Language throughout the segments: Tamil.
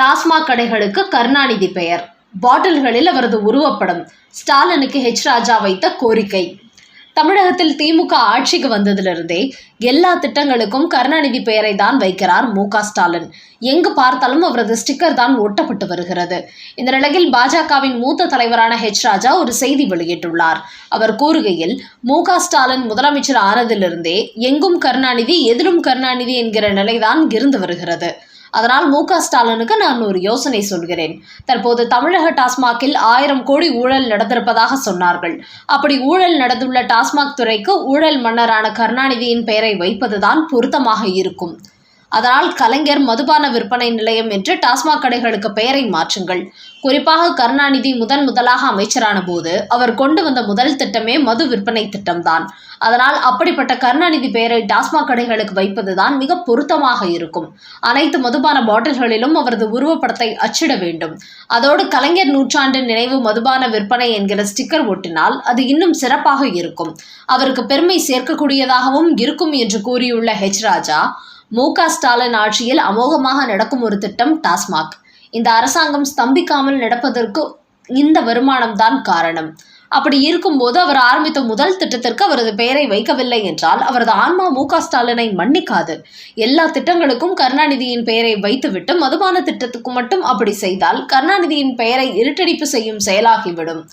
டாஸ்மாக் கடைகளுக்கு கருணாநிதி பெயர். பாட்டில்களில் அவரது உருவப்படம் ஸ்டாலினுக்கு ஹெச் ராஜா வைத்த கோரிக்கை. தமிழகத்தில் திமுக ஆட்சிக்கு வந்ததிலிருந்தே எல்லா திட்டங்களுக்கும் கருணாநிதி பெயரை தான் வைக்கிறார் மு ஸ்டாலின். எங்கு பார்த்தாலும் அவரது ஸ்டிக்கர் தான் ஒட்டப்பட்டு வருகிறது. இந்த நிலையில் பாஜகவின் மூத்த தலைவரான ஹெச் ராஜா ஒரு செய்தி வெளியிட்டுள்ளார். அவர் கூறுகையில் மு ஸ்டாலின் முதலமைச்சர் ஆனதிலிருந்தே எங்கும் கருணாநிதி எதிலும் கருணாநிதி என்கிற நிலைதான் இருந்து வருகிறது. அதனால் மு ஸ்டாலினுக்கு நான் ஒரு யோசனை சொல்கிறேன். தற்போது தமிழக டாஸ்மாகில் ஆயிரம் கோடி ஊழல் நடந்திருப்பதாக சொன்னார்கள். அப்படி ஊழல் நடந்துள்ள டாஸ்மாக் துறைக்கு ஊழல் மன்னரான கருணாநிதியின் பெயரை வைப்பதுதான் பொருத்தமாக இருக்கும். அதனால் கலைஞர் மதுபான விற்பனை நிலையம் என்று டாஸ்மாக் கடைகளுக்கு பெயரை மாற்றுங்கள். குறிப்பாக கருணாநிதி முதன் முதலாக அமைச்சரான போது அவர் கொண்டு வந்த முதல் திட்டமே மது விற்பனை திட்டம்தான். அதனால் அப்படிப்பட்ட கருணாநிதி பெயரை டாஸ்மாக் கடைகளுக்கு வைப்பதுதான் மிக பொருத்தமாக இருக்கும். அனைத்து மதுபான பாட்டில்களிலும் அவரது உருவப்படத்தை அச்சிட வேண்டும். அதோடு கலைஞர் நூற்றாண்டு நினைவு மதுபான விற்பனை என்கிற ஸ்டிக்கர் ஒட்டினால் அது இன்னும் சிறப்பாக இருக்கும். அவருக்கு பெருமை சேர்க்கக்கூடியதாகவும் இருக்கும் என்று கூறியுள்ள ஹெச் ராஜா மு க ஸ்டாலின் ஆட்சியில் அமோகமாக நடக்கும் ஒரு திட்டம் டாஸ்மாக். இந்த அரசாங்கம் ஸ்தம்பிக்காமல் நடப்பதற்கு இந்த வருமானம் தான் காரணம். அப்படி இருக்கும்போது அவர் ஆரம்பித்த முதல் திட்டத்திற்கு அவரது பெயரை வைக்கவில்லை என்றால் அவரது ஆன்மா மு ஸ்டாலினை மன்னிக்காது. எல்லா திட்டங்களுக்கும் கருணாநிதியின் பெயரை வைத்துவிட்டு மதுபான திட்டத்துக்கு மட்டும் அப்படி செய்தால் கருணாநிதியின் பெயரை இருட்டடிப்பு செய்யும் செயலாகிவிடும்.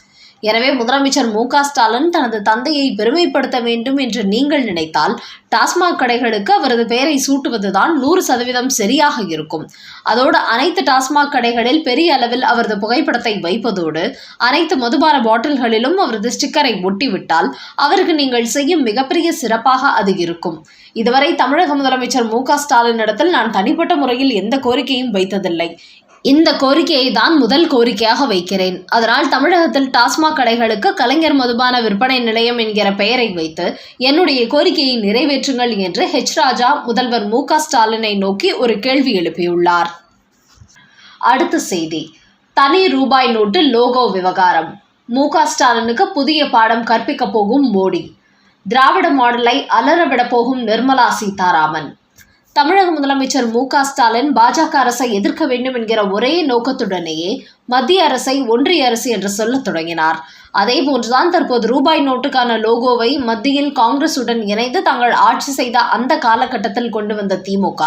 எனவே முதலமைச்சர் மு ஸ்டாலின் தனது தந்தையை பெருமைப்படுத்த வேண்டும் என்று நீங்கள் நினைத்தால் டாஸ்மாக் கடைகளுக்கு அவரது பெயரை சூட்டுவதுதான் நூறு சதவீதம் சரியாக இருக்கும். அதோடு அனைத்து டாஸ்மாக் கடைகளில் பெரிய அளவில் அவரது புகைப்படத்தை வைப்பதோடு அனைத்து மதுபான பாட்டில்களிலும் அவரது ஸ்டிக்கரை ஒட்டிவிட்டால் அவருக்கு நீங்கள் செய்யும் மிகப்பெரிய சிறப்பாக அது இருக்கும். இதுவரை தமிழக முதலமைச்சர் மு க ஸ்டாலினிடத்தில் நான் தனிப்பட்ட முறையில் எந்த கோரிக்கையும் வைத்ததில்லை. இந்த கோரிக்கையை தான் முதல் கோரிக்கையாக வைக்கிறேன். அதனால் தமிழகத்தில் டாஸ்மாக் கடைகளுக்கு கலைஞர் மதுபான விற்பனை நிலையம் என்கிற பெயரை வைத்து என்னுடைய கோரிக்கையை நிறைவேற்றுங்கள் என்று ஹெச் ராஜா முதல்வர் மு ஸ்டாலினை நோக்கி ஒரு கேள்வி எழுப்பியுள்ளார். அடுத்த செய்தி. தனி ரூபாய் நோட்டு லோகோ விவகாரம். மு ஸ்டாலினுக்கு புதிய பாடம் கற்பிக்கப் போகும் மோடி. திராவிட மாடலை அலறவிட போகும் நிர்மலா சீதாராமன். தமிழக முதலமைச்சர் மு க ஸ்டாலின் பாஜக அரசை எதிர்க்க வேண்டும் என்கிற ஒரே நோக்கத்துடனேயே மத்திய அரசை ஒன்றிய அரசு என்று சொல்லத் தொடங்கினார். அதே போன்றுதான் தற்போது ரூபாய் நோட்டுக்கான லோகோவை மத்தியில் காங்கிரசுடன் இணைந்து தாங்கள் ஆட்சி செய்த அந்த காலகட்டத்தில் கொண்டு வந்த திமுக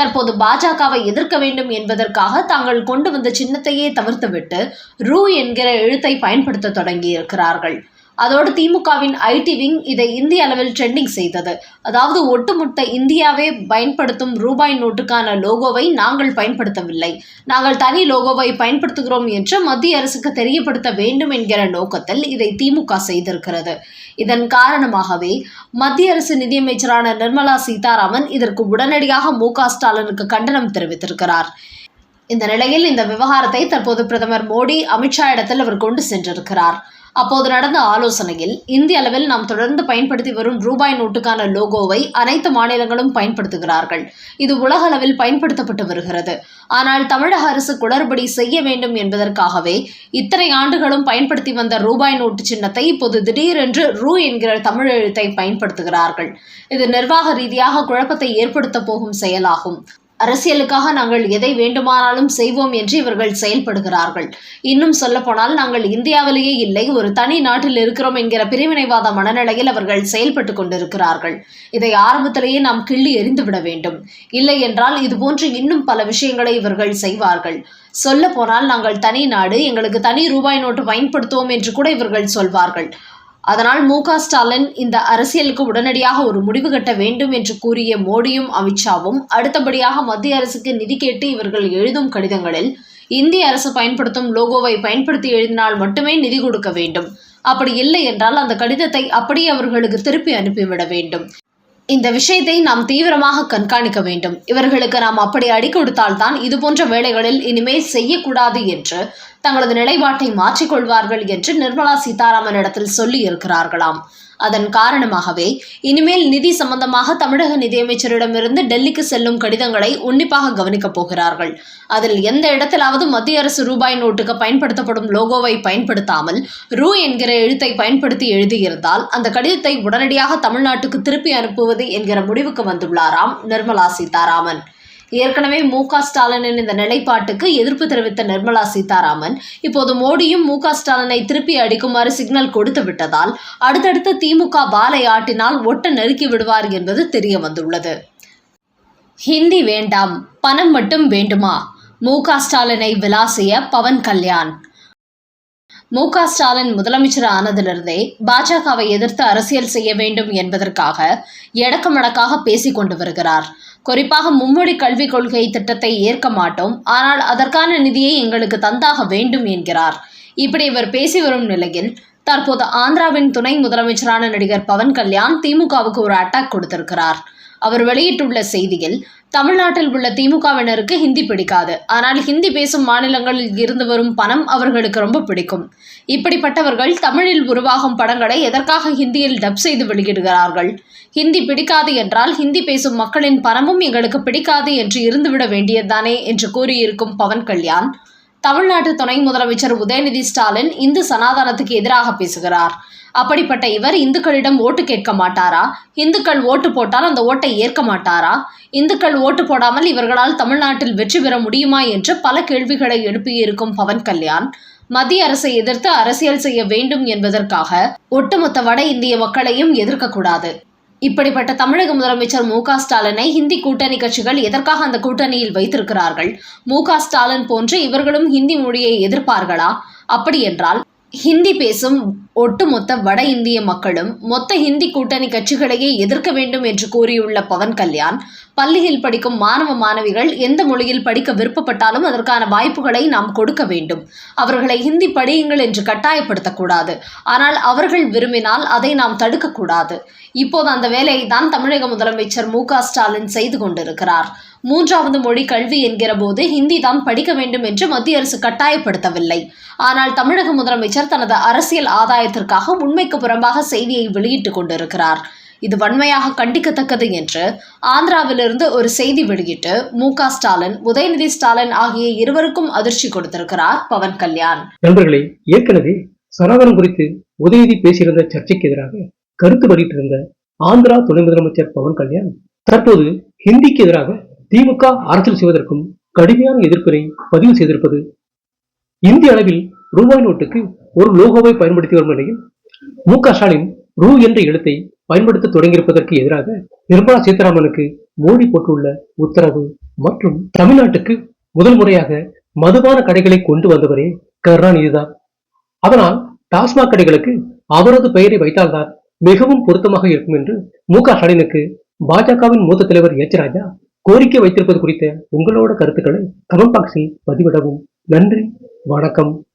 தற்போது பாஜகவை எதிர்க்க வேண்டும் என்பதற்காக தாங்கள் கொண்டு வந்த சின்னத்தையே தவிர்த்துவிட்டு ரூ என்கிற எழுத்தை பயன்படுத்த தொடங்கியிருக்கிறார்கள். அதோடு திமுகவின் ஐடி விங் இதை இந்திய அளவில் ட்ரெண்டிங் செய்தது. அதாவது ஒட்டுமொத்த இந்தியாவே பயன்படுத்தும் ரூபாய் நோட்டுக்கான லோகோவை நாங்கள் பயன்படுத்தவில்லை. நாங்கள் தனி லோகோவை பயன்படுத்துகிறோம் என்று மத்திய அரசுக்கு தெரியப்படுத்த வேண்டும் என்கிற நோக்கத்தில் இதை திமுக செய்திருக்கிறது. இதன் காரணமாகவே மத்திய அரசு நிதியமைச்சரான நிர்மலா சீதாராமன் இதற்கு உடனடியாக மு ஸ்டாலினுக்கு கண்டனம் தெரிவித்திருக்கிறார். இந்த நிலையில் இந்த விவகாரத்தை தற்போது பிரதமர் மோடி அமித்ஷா இடத்தில் அவர் கொண்டு சென்றிருக்கிறார். அப்போது நடந்த ஆலோசனையில் இந்திய அளவில் நாம் தொடர்ந்து பயன்படுத்தி வரும் ரூபாய் நோட்டுக்கான லோகோவை அனைத்து மாநிலங்களும் பயன்படுத்துகிறார்கள். இது உலக அளவில் பயன்படுத்தப்பட்டு வருகிறது. ஆனால் தமிழக அரசு குளறுபடி செய்ய வேண்டும் என்பதற்காகவே இத்தனை ஆண்டுகளும் பயன்படுத்தி வந்த ரூபாய் நோட்டு சின்னத்தை இப்போது திடீரென்று ரூ என்கிற தமிழ் எழுத்தை பயன்படுத்துகிறார்கள். இது நிர்வாக ரீதியாக குழப்பத்தை ஏற்படுத்த போகும் செயலாகும். அரசியலுக்காக நாங்கள் எதை வேண்டுமானாலும் செய்வோம் என்று இவர்கள் செயல்படுகிறார்கள். இன்னும் சொல்லப்போனால் நாங்கள் இந்தியாவிலேயே இல்லை ஒரு தனி நாட்டில் இருக்கிறோம் என்கிற பிரிவினைவாத மனநிலையில் அவர்கள் செயல்பட்டு கொண்டிருக்கிறார்கள். இதை ஆரம்பத்திலேயே நாம் கிள்ளி எரிந்துவிட வேண்டும். இல்லை என்றால் இதுபோன்று இன்னும் பல விஷயங்களை இவர்கள் செய்வார்கள். சொல்ல போனால் நாங்கள் தனி நாடு எங்களுக்கு தனி ரூபாய் நோட்டு பயன்படுத்துவோம் என்று கூட இவர்கள் சொல்வார்கள். அதனால் மு க ஸ்டாலின் இந்த அரசியலுக்கு உடனடியாக ஒரு முடிவு கட்ட வேண்டும் என்று கூறிய மோடியும் அமித்ஷாவும் அடுத்தபடியாக மத்திய அரசுக்கு நிதி கேட்டு இவர்கள் எழுதும் கடிதங்களில் இந்திய அரசு பயன்படுத்தும் லோகோவை பயன்படுத்தி எழுதினால் மட்டுமே நிதி கொடுக்க வேண்டும். அப்படி இல்லை என்றால் அந்த கடிதத்தை அப்படியே அவர்களுக்கு திருப்பி அனுப்பிவிட வேண்டும். இந்த விஷயத்தை நாம் தீவிரமாக கண்காணிக்க வேண்டும். இவர்களுக்கு நாம் அப்படி அடி கொடுத்தால்தான் இது போன்ற வேலைகளில் இனிமேல் செய்யக்கூடாது என்று தங்களது நிலைப்பாட்டை மாற்றிக்கொள்வார்கள் என்று நிர்மலா சீதாராமன் இடத்தில் சொல்லி இருக்கிறார்களாம் அதன் காரணமாகவே இனிமேல் நிதி சம்பந்தமாக தமிழக நிதியமைச்சரிடமிருந்து டெல்லிக்கு செல்லும் கடிதங்களை உன்னிப்பாக கவனிக்கப் போகிறார்கள். அதில் எந்த இடத்திலாவது மத்திய அரசு ரூபாய் நோட்டுக்கு பயன்படுத்தப்படும் லோகோவை பயன்படுத்தாமல் ரூ என்கிற எழுத்தை பயன்படுத்தி எழுதியிருந்தால் அந்த கடிதத்தை உடனடியாக தமிழ்நாட்டுக்கு திருப்பி அனுப்புவது என்கிற முடிவுக்கு வந்துள்ளாராம் நிர்மலா சீதாராமன். ஏற்கனவே மு க ஸ்டாலினின் இந்த நிலைப்பாட்டுக்கு எதிர்ப்பு தெரிவித்த நிர்மலா சீதாராமன் இப்போது மோடியும் மு க ஸ்டாலினை திருப்பி அடிக்குமாறு சிக்னல் கொடுத்து விட்டதால் அடுத்தடுத்து திமுக வாலை ஆட்டினால் ஒட்ட நெருக்கி விடுவார் என்பது தெரிய வந்துள்ளது. ஹிந்தி வேண்டாம் பணம் மட்டும் வேண்டுமா? மு க ஸ்டாலினை விளாசிய பவன் கல்யாண் மு க ஸ்டாலின் முதலமைச்சர் ஆனதிலிருந்தே பாஜகவை எதிர்த்து அரசியல் செய்ய வேண்டும் என்பதற்காக எடக்கமடக்காக பேசிக் கொண்டு வருகிறார். குறிப்பாக மும்மொழி கல்விக் கொள்கை திட்டத்தை ஏற்க மாட்டோம். ஆனால் அதற்கான நிதியை எங்களுக்கு தந்தாக வேண்டும் என்கிறார். இப்படி இவர் பேசி வரும் நிலையில் தற்போது ஆந்திராவின் துணை முதலமைச்சரான நடிகர் பவன் கல்யாண் திமுகவுக்கு ஒரு அட்டாக் கொடுத்திருக்கிறார். அவர் வெளியிட்டுள்ள செய்தியில் தமிழ்நாட்டில் உள்ள திமுகவினருக்கு ஹிந்தி பிடிக்காது. ஆனால் ஹிந்தி பேசும் மாநிலங்களில் இருந்து வரும் பணம் அவர்களுக்கு ரொம்ப பிடிக்கும். இப்படிப்பட்டவர்கள் தமிழில் உருவாகும் படங்களை எதற்காக ஹிந்தியில் டப் செய்து வெளியிடுகிறார்கள்? ஹிந்தி பிடிக்காது என்றால் ஹிந்தி பேசும் மக்களின் பணமும் எங்களுக்கு பிடிக்காது என்று இருந்துவிட வேண்டியதுதானே என்று கூறியிருக்கும் பவன் கல்யாண். தமிழ்நாட்டு துணை முதலமைச்சர் உதயநிதி ஸ்டாலின் இந்து சனாதனத்துக்கு எதிராக பேசுகிறார். அப்படிப்பட்ட இவர் இந்துக்களிடம் ஓட்டு கேட்க மாட்டாரா? இந்துக்கள் ஓட்டு போட்டால் அந்த ஓட்டை ஏற்க மாட்டாரா? இந்துக்கள் ஓட்டு போடாமல் இவர்களால் தமிழ்நாட்டில் வெற்றி பெற முடியுமா என்று பல கேள்விகளை எழுப்பியிருக்கும் பவன் கல்யாண். மத்திய அரசை எதிர்த்து அரசியல் செய்ய வேண்டும் என்பதற்காக ஒட்டுமொத்த வட இந்திய மக்களையும் எதிர்க்கக்கூடாது. இப்படிப்பட்ட தமிழக முதலமைச்சர் மு க ஸ்டாலினை ஹிந்தி கூட்டணி கட்சிகள் எதற்காக அந்த கூட்டணியில் வைத்திருக்கிறார்கள்? மு க ஸ்டாலின் போன்று இவர்களும் ஹிந்தி மொழியை எதிர்ப்பார்களா? அப்படி என்றால் ஹிந்தி பேசும் ஒட்டுமொத்த வட இந்திய மக்களும் மொத்த ஹிந்தி கூட்டணி கட்சிகளையே எதிர்க்க வேண்டும் என்று கூறியுள்ள பவன் கல்யாண் பள்ளியில் படிக்கும் மாணவ மாணவிகள் எந்த மொழியில் படிக்க விருப்பப்பட்டாலும் அதற்கான வாய்ப்புகளை நாம் கொடுக்க வேண்டும். அவர்களை ஹிந்தி படியுங்கள் என்று கட்டாயப்படுத்தக்கூடாது. ஆனால் அவர்கள் விரும்பினால் அதை நாம் தடுக்கக்கூடாது. இப்போது அந்த வேலையை தான் தமிழக முதலமைச்சர் மு ஸ்டாலின் செய்து கொண்டிருக்கிறார். மூன்றாவது மொழி கல்வி என்கிற போது ஹிந்தி தான் படிக்க வேண்டும் என்று மத்திய அரசு கட்டாயப்படுத்தவில்லை. ஆனால் தமிழக முதலமைச்சர் தனது அரசியல் ஆதாயத்திற்காக உண்மைக்கு புறம்பாக செய்தியை வெளியிட்டுக் கொண்டிருக்கிறார். இது வன்மையாக கண்டிக்கத்தக்கது என்று ஆந்திராவிலிருந்து ஒரு செய்தி வெளியிட்டு மு க ஸ்டாலின் உதயநிதி ஸ்டாலின் ஆகிய இருவருக்கும் அதிர்ச்சி கொடுத்திருக்கிறார் பவன் கல்யாண். நண்பர்களே ஏற்கனவே சனாதனம் குறித்து உதயநிதி பேசியிருந்த சர்ச்சைக்கு எதிராக கருத்து வெளியிட்டிருந்த ஆந்திரா துணை முதலமைச்சர் பவன் கல்யாண் தற்போது ஹிந்திக்கு எதிராக திமுக அரசியல் செய்வதற்கும் கடுமையான எதிர்ப்பினை பதிவு செய்திருப்பது இந்திய அளவில் ரூபாய் நோட்டுக்கு ஒரு லோகோவை பயன்படுத்தி வரும் நிலையில் மு க ஸ்டாலின் ரூ என்ற எழுத்தை பயன்படுத்த தொடங்கியிருப்பதற்கு எதிராக நிர்மலா சீதாராமனுக்கு மோடி போட்டுள்ள உத்தரவு. மற்றும் தமிழ்நாட்டுக்கு முதல் முறையாக மதுபான கடைகளை கொண்டு வந்தவரே கருணாநிதிதான். அதனால் டாஸ்மாக் கடைகளுக்கு அவரது பெயரை வைத்தால்தான் மிகவும் பொருத்தமாக இருக்கும் என்று மு க ஸ்டாலினுக்கு பாஜகவின் மூத்த தலைவர் எச் ராஜா கோரிக்கை வைத்திருப்பது குறித்த உங்களோட கருத்துக்களை கமெண்ட் பாக்ஸில் பதிவிடவும். நன்றி வணக்கம்.